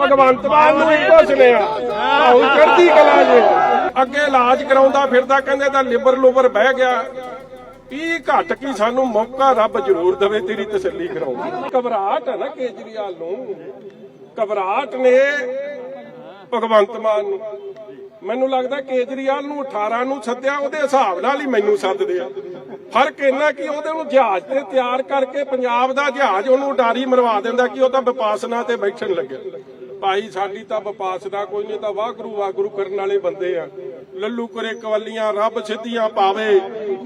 ਭਗਵੰਤ ਮਾਨ ਨੂੰ ਇੱਕੋ ਸੁਨੇਹਾ ਆਉ ਚੜ੍ਹਦੀ ਕਲਾ ਜੇ। ਅੱਗੇ ਇਲਾਜ ਕਰਾਉਂਦਾ ਫਿਰਦਾ ਕਹਿੰਦੇ ਤਾਂ ਲਿਬਰ ਲੁਬਰ ਬਹਿ ਗਿਆ। ਕੀ ਘੱਟ ਕੀ ਸਾਨੂੰ ਮੌਕਾ ਰੱਬ ਜ਼ਰੂਰ ਦੇਵੇ ਤੇਰੀ ਤਸੱਲੀ ਕਰਾਉਣ ਘਬਰਾਹਟ ਹੈ ਨਾ ਕੇਜਰੀਵਾਲ ਨੂੰ। ਘਬਰਾਹਟ ਨੇ ਭਗਵੰਤ ਮਾਨ ਨੂੰ। ਮੈਨੂੰ ਲੱਗਦਾ ਕੇਜਰੀਵਾਲ ਨੂੰ 18 ਨੂੰ ਸੱਦਿਆ ਉਹਦੇ ਹਿਸਾਬ ਨਾਲ ਹੀ ਮੈਨੂੰ ਸੱਦਦੇ ਆ। ਫ਼ਰਕ ਇੰਨਾ ਕਿ ਉਹਦੇ ਨੂੰ ਜਹਾਜ਼ ਤੇ ਤਿਆਰ ਕਰਕੇ ਪੰਜਾਬ ਦਾ ਜਹਾਜ਼ ਉਹਨੂੰ ਉਡਾਰੀ ਮਰਵਾ ਦਿੰਦਾ ਕਿ ਉਹ ਤਾਂ ਵਿਪਾਸਨਾ ਤੇ ਬੈਠਣ ਲੱਗਿਆ ਭਾਈ ਸਾਡੀ ਤਾਂ ਵਿਪਾਸਨਾ ਕੋਈ ਨਹੀਂ ਤਾਂ ਵਾਹਿਗੁਰੂ ਵਾਹਿਗੁਰੂ ਕਰਨ ਵਾਲੇ ਬੰਦੇ ਆ। ਲੱਲੂ ਕਰੇ ਕਵੱਲੀਆਂ ਰੱਬ ਸਿੱਧੀਆਂ ਪਾਵੇ।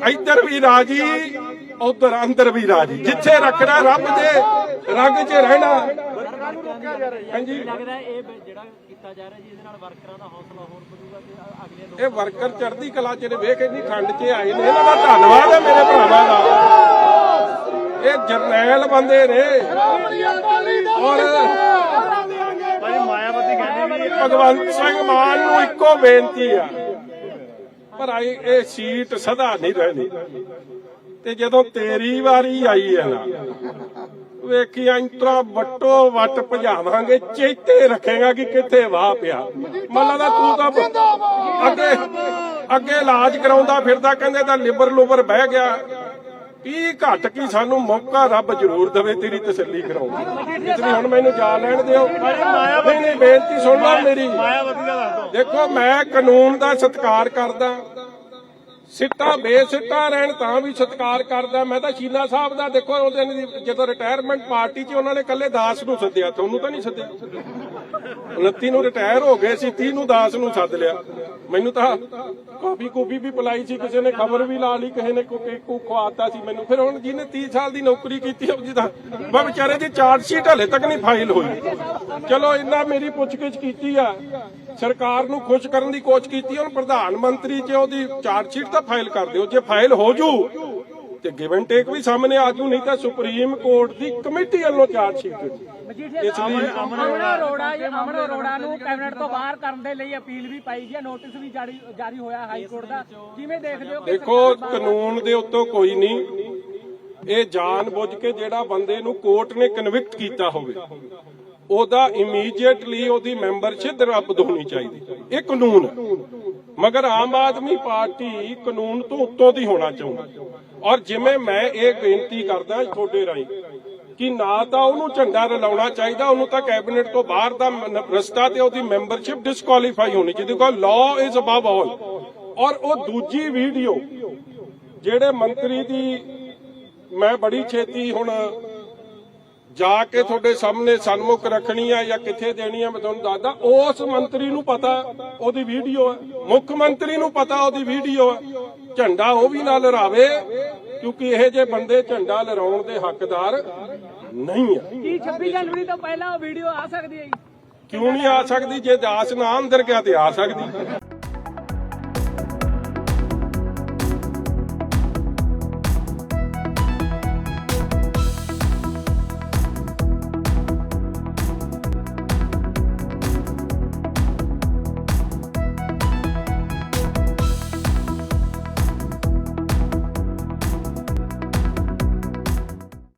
ਇੱਧਰ ਵੀ ਰਾਜੀ ਉਧਰ ਅੰਦਰ ਵੀ ਰਾਜੀ। ਜਿੱਥੇ ਰੱਖਣਾ ਰੱਬ ਦੇ ਰੰਗ 'ਚ ਰਹਿਣਾ। ਹਾਂਜੀ। ਲੱਗਦਾ ਇਹ ਜਿਹੜਾ ਕੀਤਾ ਜਾ ਰਿਹਾ ਜੀ ਇਹਦੇ ਨਾਲ ਵਰਕਰਾਂ ਦਾ ਹੌਸਲਾ ਹੋਰ ਵਧੂਗਾ ਤੇ ਅ- ਅਗਲੇ ਲੋਕ ਇਹ ਵਰਕਰ ਚੜ੍ਹਦੀ ਕਲਾ ਚ ਨੇ ਵੇਖ ਇੰਨੀ ਠੰਡ 'ਚ ਆਏ ਨੇ ਇਹਨਾਂ ਦਾ ਧੰਨਵਾਦ ਹੈ ਮੇਰੇ ਭਰਾਵਾਂ ਦਾ। ਇਹ ਜਰਨੈਲ ਬੰਦੇ ਨੇ। ਔਰ ਭਾਈ ਮਾਇਆਵਤੀ ਕਹਿੰਦੀ ਵੀ ਭਗਵੰਤ ਸਿੰਘ ਮਾਨ ਨੂੰ ਇੱਕੋ ਬੇਨਤੀ ਆ। ਪਰ ਆਈ ਇਹ ਸੀਟ ਸਦਾ ਨਹੀਂ ਰਹਿਣੀ। ਤੇ ਜਦੋਂ ਤੇਰੀ ਵਾਰੀ ਆਈ ਹੈ ਨਾ ਵੇਖੀ ਅੰਤਰਾ ਵੱਟੋ ਵੱਟ ਭਜਾਵਾਂਗੇ ਚੇਤੇ ਰੱਖੇਗਾ ਕਿ ਕਿੱਥੇ ਵਾਹ ਪਿਆ। ਮੱਲਾ ਦਾ ਤੂੰ ਤਾਂ ਅੱਗੇ ਅੱਗੇ ਇਲਾਜ ਕਰਾਉਂਦਾ ਫਿਰਦਾ ਕਹਿੰਦੇ ਤਾਂ ਲਿਬਰ ਲੁਬਰ ਬਹਿ ਗਿਆ। ਕੀ ਘੱਟ ਕੀ ਸਾਨੂੰ ਮੌਕਾ ਰੱਬ ਜ਼ਰੂਰ ਦੇਵੇ ਤੇਰੀ ਤਸੱਲੀ ਕਰਾਉਣ ਲਈ ਹੁਣ ਮੈਨੂੰ ਜਾ ਲੈਣ ਦਿਓ। ਨਹੀਂ ਨਹੀਂ ਬੇਨਤੀ ਸੁਣ ਲਓ ਮੇਰੀ। ਦੇਖੋ ਮੈਂ ਕਾਨੂੰਨ ਦਾ ਸਤਿਕਾਰ ਕਰਦਾ। ਸਿੱਟਾ, ਬੇਸਿੱਟਾ ਰਹਿਣ ਤਾਂ ਵੀ ਸਤਿਕਾਰ ਕਰਦਾ। ਮੈਂ ਤਾਂ ਸ਼ੀਨਾ ਸਾਹਿਬ ਦਾ ਦੇਖੋ, ਉਹਦੇ ਜਦੋਂ ਰਿਟਾਇਰਮੈਂਟ ਪਾਰਟੀ 'ਚ ਉਹਨਾਂ ਨੇ ਕੱਲੇ ਦਾਸ ਨੂੰ ਸੱਦਿਆ ਤੁਹਾਨੂੰ ਤਾਂ ਨਹੀਂ ਸੱਦਿਆ। 29 ਨੂੰ ਰਿਟਾਇਰ ਹੋ ਗਏ ਸੀ 30 ਨੂੰ ਦਾਸ ਨੂੰ ਸੱਦ ਲਿਆ। ਮੈਨੂੰ ਤਾਂ ਕਾਫੀ ਕੂਪੀ ਵੀ ਪਲਾਈ ਸੀ, ਕਿਸੇ ਨੇ ਖਬਰ ਵੀ ਲਾ ਲਈ, ਕਿਸੇ ਨੇ ਕੋਈ ਕੋ ਖਵਾਤਾ ਸੀ ਮੈਨੂੰ। ਫਿਰ ਹੁਣ ਜਿਹਨੇ 30 ਸਾਲ ਦੀ ਨੌਕਰੀ ਕੀਤੀ ਉਹ ਜਿਹਦਾ ਮੈਂ ਵਿਚਾਰੇ ਦੀ ਚਾਰਟ ਸ਼ੀਟ ਹਲੇ ਤੱਕ ਨਹੀਂ ਫਾਈਲ ਹੋਈ। ਚਲੋ, ਇੰਨਾ ਮੇਰੀ ਪੁੱਛਗਿੱਛ ਕੀਤੀ ਆ। ਸਰਕਾਰ ਨੂੰ ਖੁਸ਼ ਕਰਨ ਦੀ ਕੋਸ਼ਿਸ਼ ਕੀਤੀ ਹੁਣ ਪ੍ਰਧਾਨ ਮੰਤਰੀ ਚ ਉਹਦੀ ਚਾਰਟ ਸ਼ੀਟ ਤਾਂ ਫਾਈਲ ਕਰ ਦਿਓ। ਜੇ ਫਾਈਲ ਹੋ ਜੂ ਤੇ ਗਿਵ ਐਂਡ ਟੇਕ ਵੀ ਸਾਹਮਣੇ ਆ ਜੂ ਨਹੀਂ ਤਾਂ ਸੁਪਰੀਮ ਕੋਰਟ ਦੀ ਕਮੇਟੀ ਵੱਲੋਂ ਚਾਰਟ ਸ਼ੀਟ ਇਸ ਲਈ ਅਮਨ ਅਰੋੜਾ ਅਮਨ ਅਰੋੜਾ ਨੂੰ ਕੈਬਨਿਟ ਤੋਂ ਬਾਹਰ ਕਰਨ ਦੇ ਲਈ ਅਪੀਲ ਵੀ ਪਾਈ ਗਈ ਹੈ। ਨੋਟਿਸ ਵੀ ਜਾਰੀ ਜਾਰੀ ਹੋਇਆ ਹਾਈ ਕੋਰਟ ਦਾ। ਕਿਵੇਂ ਦੇਖਦੇ ਹੋ ਕਿ ਦੇਖੋ ਕਾਨੂੰਨ ਦੇ ਉੱਤੋਂ ਕੋਈ ਨਹੀਂ। ਇਹ ਜਾਣ ਬੁੱਝ ਕੇ ਜਿਹੜਾ ਬੰਦੇ ਨੂੰ ਕੋਰਟ ਨੇ ਕਨਵਿਕਟ ਕੀਤਾ ਹੋਵੇ। ਉਹਦਾ ਇਮੀਡੀਏਟਲੀ ਉਹਦੀ ਮੈਂਬਰਸ਼ਿਪ ਰੱਦ ਹੋਣੀ ਚਾਹੀਦੀ। ਇਹ ਕਾਨੂੰਨ ਹੈ। ਮਗਰ ਆਮ ਆਦਮੀ ਪਾਰਟੀ ਕਾਨੂੰਨ ਤੋਂ ਉੱਤੋਂ ਦੀ ਹੋਣਾ ਚਾਹੁੰਦੀ। ਔਰ ਜਿਵੇਂ ਮੈਂ ਇਹ ਬੇਨਤੀ ਕਰਦਾ ਤੁਹਾਡੇ ਰਾਹੀਂ ਕਿ ਨਾ ਤਾਂ ਉਹਨੂੰ ਝੰਡਾ ਰਲਾਉਣਾ ਚਾਹੀਦਾ, ਉਹਨੂੰ ਤਾਂ ਕੈਬਨਿਟ ਤੋਂ ਬਾਹਰ ਦਾ ਰਸਤਾ ਤੇ ਉਹਦੀ ਮੈਂਬਰਸ਼ਿਪ ਡਿਸਕੁਆਲੀਫਾਈ ਹੋਣੀ ਚਾਹੀਦੀ, ਕਿਉਂਕਿ ਲਾਅ ਇਜ਼ ਅਬਵ ਆਲ ਔਰ ਉਹ ਦੂਜੀ ਵੀਡੀਓ ਜਿਹੜੇ ਮੰਤਰੀ ਦੀ ਮੈਂ ਬੜੀ ਛੇਤੀ ਹੁਣ ਜਾ ਕੇ ਤੁਹਾਡੇ ਸਾਹਮਣੇ ਸਨਮੁਖ ਰੱਖਣੀ ਆ ਜਾਂ ਕਿੱਥੇ ਦੇਣੀ ਆ ਮੈਂ ਤੁਹਾਨੂੰ ਦੱਸਦਾ। ਉਸ ਮੰਤਰੀ ਨੂੰ ਪਤਾ ਉਹਦੀ ਵੀਡੀਓ ਹੈ। ਮੁੱਖ ਮੰਤਰੀ ਨੂੰ ਪਤਾ ਉਹਦੀ ਵੀਡੀਓ ਹੈ। ਝੰਡਾ ਉਹ ਵੀ ਨਾ ਲਹਿਰਾਵੇ ਕਿਉਂਕਿ ਇਹ ਜੇ ਬੰਦੇ ਝੰਡਾ ਲਹਿਰਾਉਣ ਦੇ ਹੱਕਦਾਰ ਨਹੀਂ ਆ। ਕੀ 26 ਜਨਵਰੀ ਤੋਂ ਪਹਿਲਾਂ ਉਹ ਵੀਡੀਓ ਆ ਸਕਦੀ ਹੈ? ਕਿਉਂ ਨਹੀਂ ਆ ਸਕਦੀ? ਜੇ ਦਾਸ ਨਾ ਅੰਦਰ ਗਿਆ ਤੇ ਆ ਸਕਦੀ।